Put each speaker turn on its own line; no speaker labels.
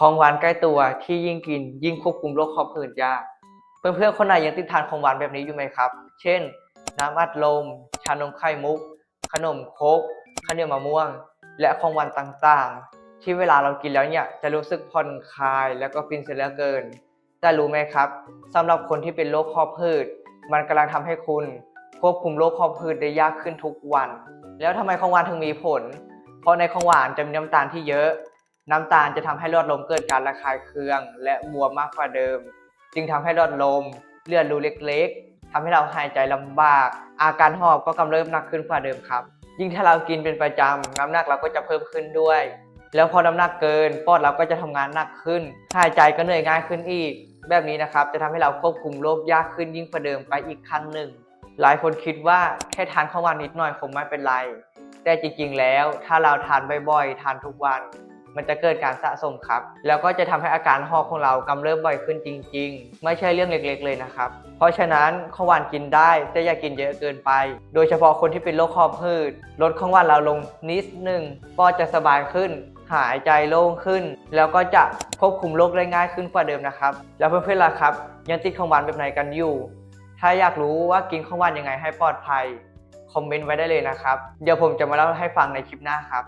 ของหวานใกล้ตัวที่ยิ่งกิน ยิ่งควบคุมโรคหอบหืดยาก เพื่อนๆคนไหนยังติดทานของหวานแบบนี้อยู่ไหมครับ เช่น น้ำอัดลม ชานมไข่มุก ขนมโคกข้าวเหนียวมะม่วง และของหวานต่างๆ ที่เวลาเรากินแล้วเนี่ยจะรู้สึกผ่อนคลายแล้วก็ฟินเสียเหลือเกิน แต่รู้ไหมครับสำหรับคนที่เป็นโรคหอบหืดมันกำลังทำให้คุณควบคุมโรคหอบหืดได้ยากขึ้นทุกวัน แล้วทำไมของหวานถึงมีผล เพราะในของหวานจะมีน้ำตาลที่เยอะ น้ำตาลจะทำให้หลอดลมเกิดการระคายเคือง และบวมมากกว่าเดิม จึงทำให้หลอดลมเลือดรูเล็กๆทำให้เราหายใจลำบาก อาการหอบก็กำเริบหนักขึ้นกว่าเดิมครับ ยิ่งถ้าเรากินเป็นประจำน้ำหนักเราก็จะเพิ่มขึ้นด้วย แล้วพอน้ำหนักเกินปอดเราก็จะทำงานหนักขึ้นหายใจก็เหนื่อยง่ายขึ้นอีก แบบนี้นะครับจะทำให้เราควบคุมโรคยากขึ้นยิ่งกว่าเดิมไปอีกขั้นหนึ่งหลายคนคิดว่าแค่ทานข้าววานนิดหน่อยคงไม่เป็นไร แต่จริงๆ แล้วถ้าเราทานบ่อยๆ ทานทุกวัน มันจะเกิดการสะสมครับ แล้วก็จะทำให้อาการหอบของเรากำเริบบ่อยขึ้นจริง ๆ ไม่ใช่เรื่องเล็กๆ เลยนะครับ เพราะฉะนั้นข้าวหวานกินได้แต่อย่ากินเยอะเกินไป โดยเฉพาะคนที่เป็นโรคหอบหืดลดข้าวหวานเราลงนิดนึงก็จะสบายขึ้นหายใจโล่งขึ้น แล้วก็จะควบคุมโรคได้ง่ายขึ้นกว่าเดิมนะครับ แล้วเพื่อนๆล่ะครับ ยังติดของหวานแบบไหนกันอยู่ ถ้าอยากรู้ว่ากินของหวานยังไงให้ปลอดภัย คอมเมนต์ไว้ได้เลยนะครับ เดี๋ยวผมจะมาเล่าให้ฟังในคลิปหน้าครับ